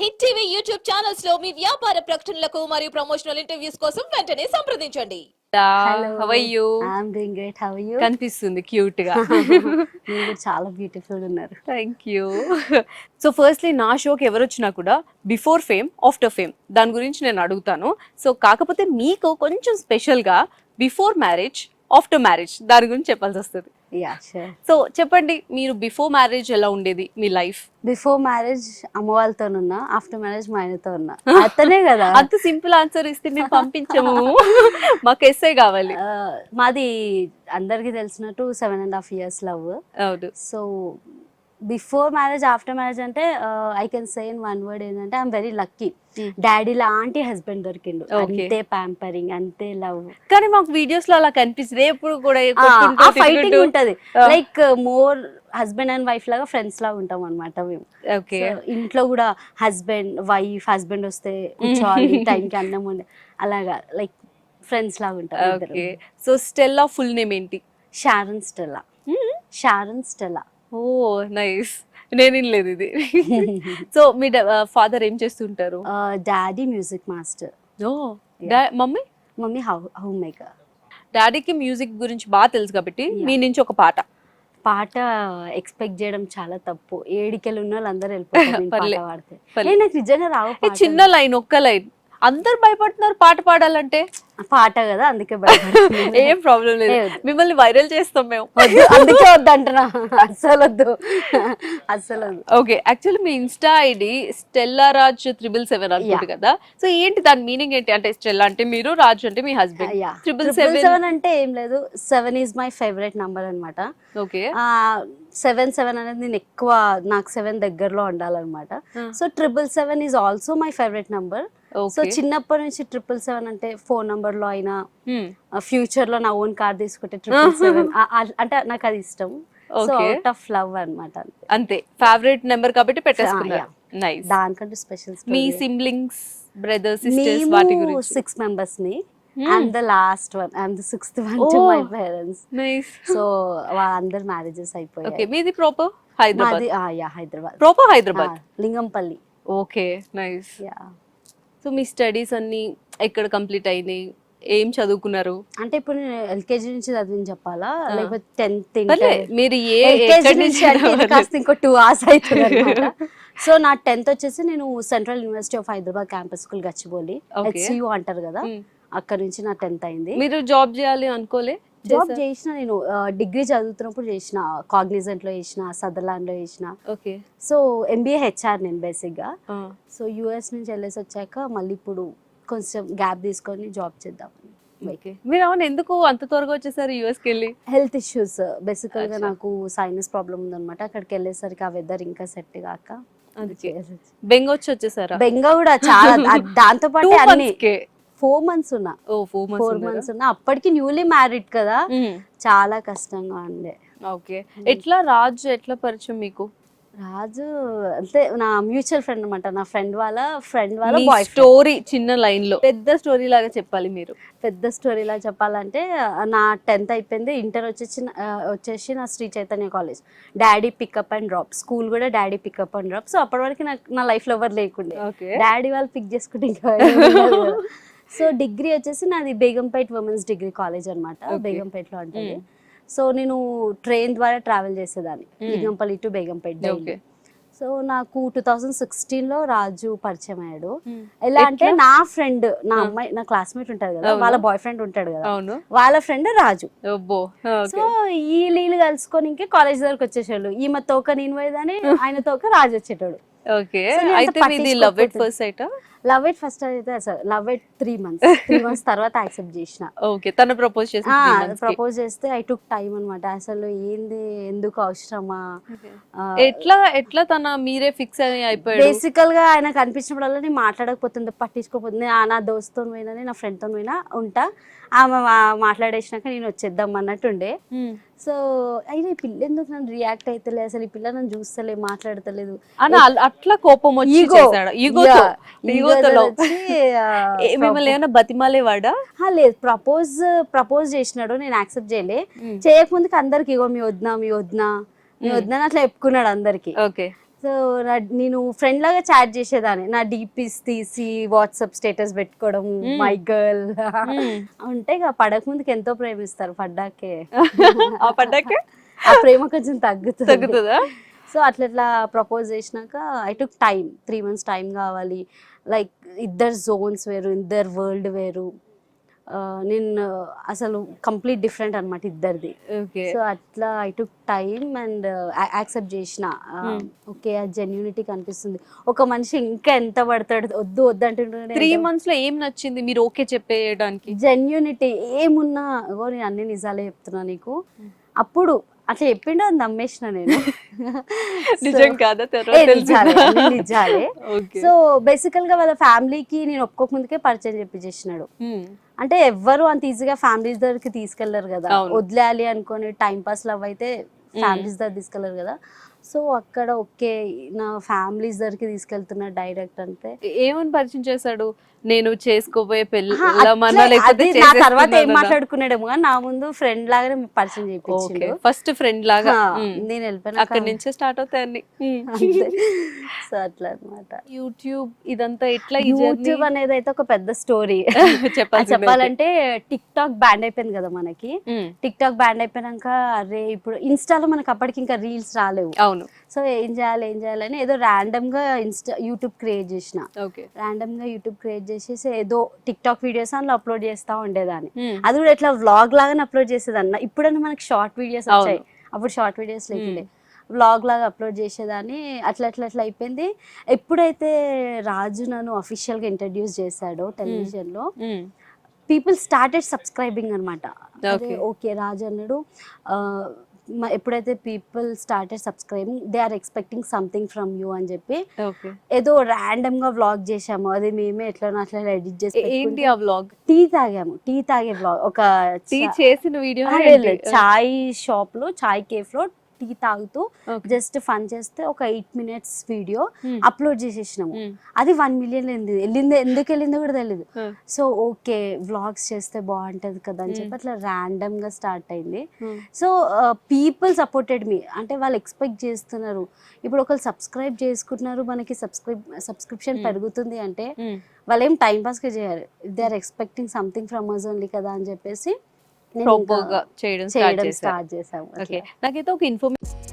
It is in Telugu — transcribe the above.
హిట్ టీవీ యూట్యూబ్ ఛానల్స్లో మీ వ్యాపార ప్రకటనలకు మరియు ప్రమోషనల్ ఇంటర్వ్యూస్ కోసం వెంటనే సంప్రదించండి. How are you I'm doing great how you కనిపిస్తుంది క్యూట్గా మీరు చాలా బ్యూటిఫుల్ ఉన్నారు. థ్యాంక్ యూ సో ఫస్ట్లీ నా షోకి ఎవరు వచ్చినా కూడా బిఫోర్ ఫేమ్ ఆఫ్టర్ ఫేమ్ దాని గురించి నేను అడుగుతాను. సో కాకపోతే మీకు కొంచెం స్పెషల్గా బిఫోర్ మ్యారేజ్ ఆఫ్టర్ మ్యారేజ్ దాని గురించి చెప్పాల్సి వస్తుంది యా షూర్ సో చెప్పండి మీరు బిఫోర్ మ్యారేజ్ ఎలా ఉండేది మీ లైఫ్ బిఫోర్ మ్యారేజ్ అమ్మ వాళ్ళతో ఉన్నా ఆఫ్టర్ మ్యారేజ్ మా ఆయనతో ఉన్నా అతనే కదా. అంత సింపుల్ ఆన్సర్ ఇస్తే మేము పంపించము. మాకు ఎస్ఐ కావాలి. మాది అందరికి తెలిసినట్టు seven and half years love అవును. So before marriage after marriage అంటే I can say in one word ఏంటంటే ఐఎమ్ వెరీ లక్కీ. డాడీ లాంటి హస్బెండ్ దొరికిండు. అంతే ప్యాంపరింగ్ అంతే లవ్ కానీ మాకు వీడియోస్లో అలా కనిపిస్తుంది. ఎప్పుడు కూడా ఫైటింగ్. ఉంటది. Like more husband and wife లాగా ఫ్రెండ్స్ లాగా ఉంటాం అనమాట మేము. ఇంట్లో కూడా హస్బెండ్ వైఫ్ హస్బెండ్ వస్తే కూర్చోవాలి టైంకి అన్నం ఉండే అలాగా లైక్ ఫ్రెండ్స్ లాగా ఉంటాం సో స్టెల్లా ఫుల్ నేమ్ ఏంటి? Sharon Stella Sharon Stella oh nice నేను వినలేదు ఇది. సో మీ ఫాదర్ ఏం చేస్తుంటారు? Daddy music master oh mummy? Mummy house maker డాడీకి మ్యూజిక్ గురించి బాగా తెలుసు కాబట్టి మీ నుంచి ఒక పాట. పాట ఎక్స్పెక్ట్ చేయడం చాలా తప్పు. ఏడికెళ్ళి ఉన్న వాళ్ళు అందరూ వెళ్ళిపోతారు. పాడితే. నాకు నిజంగా రావు చిన్న లైన్ ఒక్క లైన్ అందరు భయపడుతున్నారు పాట పాడాలంటే? పాట. కదా అందుకే. ఏం ప్రాబ్లం లేదు. మిమ్మల్ని వైరల్ చేస్తాం మేము. అందుకే వద్దు అంటున్నా అస్సలు వద్దు. అస్సలు వద్దు. ఓకే యాక్చువల్లీ మీ Insta ID Stella Raj triple seven అనుకుంటు కదా. సో ఏంటి దాని మీనింగ్ ఏంటి? అంటే స్టెల్లా అంటే మీరు రాజు అంటే మీ హస్బెండ్ త్రిబుల్ సెవెన్ సెవెన్ అంటే ఏం లేదు. Seven is my favourite number అనమాట ఓకే సెవెన్ సెవెన్ అనేది నేను ఎక్కువ నాకు సెవెన్ దగ్గరలో ఉండాలన్నమాట. So triple seven is also my favourite number so చిన్నప్పటి నుంచి ట్రిపుల్ సెవెన్ అంటే ఫోన్ నంబర్లో అయినా ఫ్యూచర్లో నా ఓన్ కార్ తీసుకుంటే ట్రిపుల్ సెవెన్ అంటే నాకు అది ఇష్టం. So Okay. Out of love అనమాట అంతే. ఫేవరెట్ నెంబర్ కాబట్టి పెట్టేసుకున్నారు. నైస్ దానికంటే స్పెషల్ మీ సిబ్లింగ్స్ బ్రదర్స్ సిస్టర్స్ వాటి మేము గురించి? సిక్స్ మెంబర్స్ని. Hmm. The last one the sixth one two. My parents nice so వాళ్ళందరు మ్యారేజెస్ ఓకే మీది proper Hyderabad yeah Hyderabad proper Hyderabad Ah, Lingampalli. Okay nice yeah so మీ స్టడీస్ అన్ని ఎక్కడ కంప్లీట్ అయినాయి ఏం చదువుకున్నారు అంటే ఇప్పుడు నేను ఎల్కేజీ నుంచి చదివిన చెప్పాలా. లేకపోతే టెన్త్ మీరు ఏ ఎల్కేజీ ఎక్కడి నుంచి అంటే? కాస్త ఇంకో టూ అవర్స్ అవుతుంది సో నా టెన్త్ వచ్చేసి నేను central university of Hyderabad campus school Gachibowli. HCU అంటారు కదా. అక్కడ నుంచి నా టెన్త్ అయింది మీరు జాబ్ చేయాలి అనుకోలే జాబ్ చేసిన నేను డిగ్రీ చదువుతున్నప్పుడు చేసిన కాగ్నిజెంట్లో చేసిన సదర్లాండ్లో చేసిన. ఓకే. సో ఎంబీఏ హెచ్ఆర్ నేను బేసిక్గా సో యుఎస్ నుంచి వెళ్ళేసి వచ్చాక మళ్ళీ ఇప్పుడు కొంచెం గ్యాప్ తీసుకొని జాబ్ చేద్దాం. మీరు అవును ఎందుకు అంత త్వరగా వచ్చేసారు యూఎస్కి వెళ్ళి హెల్త్ ఇష్యూస్. బేసికల్గా. నాకు సైనస్ ప్రాబ్లం ఉందన్నమాట. అక్కడికి వెళ్ళేసరికి ఆ వెదర్ ఇంకా సెట్ కాక. అందుకే. బెంగొచ్చి వచ్చేసారా? బెంగ కూడా చాలా దాంతో పాటు అన్ని ఫోర్ మంత్స్ ఉన్నా. ఓ ఫోర్ మంత్స్ ఉన్నా. అప్పటికి న్యూలీ మ్యారీడ్ కదా. చాలా కష్టంగా ఉండే. ఓకే. ఎట్లా రాజు ఎట్లా పరిచయం మీకు? రాజు అంటే నా మ్యూచువల్ ఫ్రెండ్ అనమాట నా ఫ్రెండ్ వాళ్ళ ఫ్రెండ్ వాళ్ళ బాయ్ స్టోరీ చిన్న లైన్లో. పెద్ద స్టోరీ లాగా చెప్పాలి మీరు. పెద్ద స్టోరీలా చెప్పాలంటే నా టెన్త్ అయిపోయింది. ఇంటర్ వచ్చేసి వచ్చేసి నా Sri Chaitanya college daddy pickup and drop school కూడా daddy pickup and drop so అప్పటి వరకు నాకు నా లైఫ్లో ఎవరు లేకుండే డాడీ వాళ్ళు పిక్ చేసుకుంటే ఇంకా సో డిగ్రీ వచ్చేసి నాది బేగంపేట్ ఉమెన్స్ డిగ్రీ కాలేజ్ అనమాట. బేగంపేట్లో ఉంటుంది. Mm. సో నేను ట్రైన్ ద్వారా ట్రావెల్ చేసేదాన్ని. Mm. Lingampalli to Begumpet so నాకు టూ థౌజండ్ సిక్స్టీన్లో రాజు పరిచయం అయ్యాడు. ఎలా అంటే? నా ఫ్రెండ్ నా. అమ్మాయి నా క్లాస్మేట్ ఉంటాడు కదా. వాళ్ళ బాయ్ ఫ్రెండ్ ఉంటాడు కదా. వాళ్ళ ఫ్రెండ్ రాజు. సో ఈ నీళ్ళు కలుసుకొని ఇంకే కాలేజ్ దగ్గరకు వచ్చేసాడు ఈమె తోక నేను పోయేదాన్ని ఆయన తోక రాజు వచ్చేటాడు. ఓకే. అయితే మీది love at first sight love first అయితే sir love three months three months తర్వాత యాక్సెప్ట్ చేసిన. ఓకే. తను ప్రపోజ్ చేసి ప్రపోజ్ చేస్తే ఐ టుక్ టైం అనమాట అసలు ఏంది ఎందుకు అవసరమా? ఎట్లా ఎట్లా తన మీరే ఫిక్స్ అని అయిపోయాడు? బేసికల్గా ఆయన కనిపించినప్పుడల్లా నేను మాట్లాడకపోతుంది పట్టించుకోకపోతుంది ఆ నా దోస్తో పోయినా నా ఫ్రెండ్తో పోయినా ఉంటా. ఆమె మాట్లాడేసినాక నేను వచ్చేద్దాం అన్నట్టుండే. సో అయినా ఈ పిల్ల ఎందుకు నన్ను రియాక్ట్ అవుతలేదు అసలు ఈ పిల్ల నన్ను చూస్తలే మాట్లాడతలేదు. అని అట్లా కోపం వచ్చి మిమ్మల్ని ఏమైనా బతిమాలేవాడా? లేదు. ప్రపోజ్ ప్రపోజ్ చేసినాడు. నేను యాక్సెప్ట్ చేయలే. చేయకముందుకు అందరికి ఇగో మీ వద్దా మీ వద్దా మీ వద్దా అని అట్లా చెప్పుకున్నాడు అందరికి. ఓకే. సో నా నేను ఫ్రెండ్ లాగా చాట్ చేసేదాన్ని. నా డీపీస్ తీసి వాట్సాప్ స్టేటస్ పెట్టుకోవడం. My girl. అంటే ఇక పడక ముందుకి ఎంతో ప్రేమిస్తారు పడ్డాకే. ఆ పడ్డాక? ఆ ప్రేమ కొంచెం తగ్గుతుంది. తగ్గుతుందా? సో అట్లా ప్రపోజ్ చేసినాక I took time three months time కావాలి. లైక్ ఇద్దరు జోన్స్ వేరు ఇద్దరు వరల్డ్ వేరు. నేను అసలు కంప్లీట్ డిఫరెంట్ అనమాట ఇద్దరిది. ఓకే. సో అట్లా I took time and accept చేసిన. Hmm. ఓకే ఆ జెన్యూనిటీ కనిపిస్తుంది. ఒక మనిషి ఇంకా ఎంత పడతాడు? వద్దు వద్దు అంటుంటే త్రీ మంత్స్లో ఏం నచ్చింది? మీరు ఓకే చెప్పేయడానికి. జెన్యూనిటీ ఏమున్నా? నేను అన్ని నిజాలే చెప్తున్నా నీకు. అప్పుడు అట్లా చెప్పిండు అది నమ్మేసిన నేను. నిజం కాదా? నిజాలే, సో బేసికల్గా వాళ్ళ ఫ్యామిలీకి నేను ఒప్పుకోక ముందుకే పరిచయం చేపించేసినాడు అంటే ఎవ్వరు అంత ఈజీగా ఫ్యామిలీస్ దగ్గరికి తీసుకెళ్ళరు కదా. వదిలేయాలి అనుకొని టైం పాస్ లవ్ అయితే ఫ్యామిలీస్ దగ్గర తీసుకెళ్ళరు కదా. సో అక్కడ ఓకే నా ఫ్యామిలీస్ దగ్గరికి తీసుకెళ్తున్నా డైరెక్ట్ అంటే ఏమని పరిచయం చేశాడు? నేను చేసుకోబోయే పెళ్ళి అది నా తర్వాత ఏం మాట్లాడుకున్నాడేమో కానీ నా ముందు ఫ్రెండ్ లాగానే పరిచయం చేయించిండు ఫస్ట్ ఫ్రెండ్ లాగా. నేను వెళ్ళిపోయినా అక్కడి నుంచే స్టార్ట్ అవుతాయి అన్ని. సో అట్లా అనమాట యూట్యూబ్ ఇదంతా ఎట్లా యూట్యూబ్ అనేది అయితే ఒక పెద్ద స్టోరీ చెప్పాలి చెప్పాలంటే టిక్ టాక్ బ్యాండ్ అయిపోయింది కదా మనకి. టిక్ టాక్ బ్యాండ్ అయిపోయినాక అరే ఇప్పుడు ఇన్స్టాలో మనకి అప్పటికి ఇంకా రీల్స్ రాలేవు. అవును. సో ఏం చేయాలి ఏం చేయాలని ఏదో ర్యాండమ్గా ఇన్స్టా యూట్యూబ్ క్రియేట్ చేసిన. ఓకే. ర్యాండమ్గా యూట్యూబ్ క్రియేట్ చేసేసి ఏదో టిక్ టాక్ వీడియోస్ అందులో అప్లోడ్ చేస్తా ఉండేదాన్ని. అది కూడా ఇట్లా వ్లాగ్ లాగానే అప్లోడ్ చేసేదాన్ని. ఇప్పుడన్నా మనకి షార్ట్ వీడియోస్. వచ్చాయి. అప్పుడు షార్ట్ వీడియోస్ లేకుండే. వ్లాగ్ లాగా అప్లోడ్ చేసేదాన్ని. అట్లా అట్లా అట్లా అయిపోయింది. ఎప్పుడైతే రాజు నన్ను అఫీషియల్గా ఇంట్రడ్యూస్ చేశాడో టెలివిజన్లో పీపుల్ స్టార్టెడ్ సబ్స్క్రైబింగ్ అనమాట. ఓకే. రాజు అన్నాడు ఎప్పుడైతే people started subscribing they are expecting something from you అని చెప్పి ఏదో ర్యాండమ్గా వ్లాగ్ చేసాము అది మేమే ఎట్లా అట్లా ఎడిట్ చేసి ఏంటి ఆ వ్లాగ్ టీ తాగాము. టీ తాగే వ్లాగ్ ఒక టీ చేసిన వీడియో. చాయ్ షాప్లో చాయ్ కేఫ్లో టీ తాగుతూ జస్ట్ ఫన్ చేస్తే ఒక eight minutes video Hmm. Upload చేసేసినాము. అది వన్ మిలియన్ వెళ్ళింది. వెళ్ళింది ఎందుకు వెళ్ళిందో కూడా తెలియదు సో ఓకే వ్లాగ్స్ చేస్తే బాగుంటది కదా అని చెప్పి అట్లా ర్యాండమ్గా స్టార్ట్ అయింది. సో పీపుల్ సపోర్టెడ్ మీ అంటే వాళ్ళు ఎక్స్పెక్ట్ చేస్తున్నారు. ఇప్పుడు ఒకళ్ళు సబ్స్క్రైబ్ చేసుకుంటున్నారు. మనకి సబ్స్క్రైబ్ సబ్స్క్రిప్షన్ Hmm. పెరుగుతుంది అంటే వాళ్ళు ఏం టైం పాస్గా చేయాలి they are expecting something from us only కదా అని చెప్పేసి చేయడం స్టార్ట్ చేసాము ఓకే నాకైతే ఒక ఇన్ఫర్మేషన్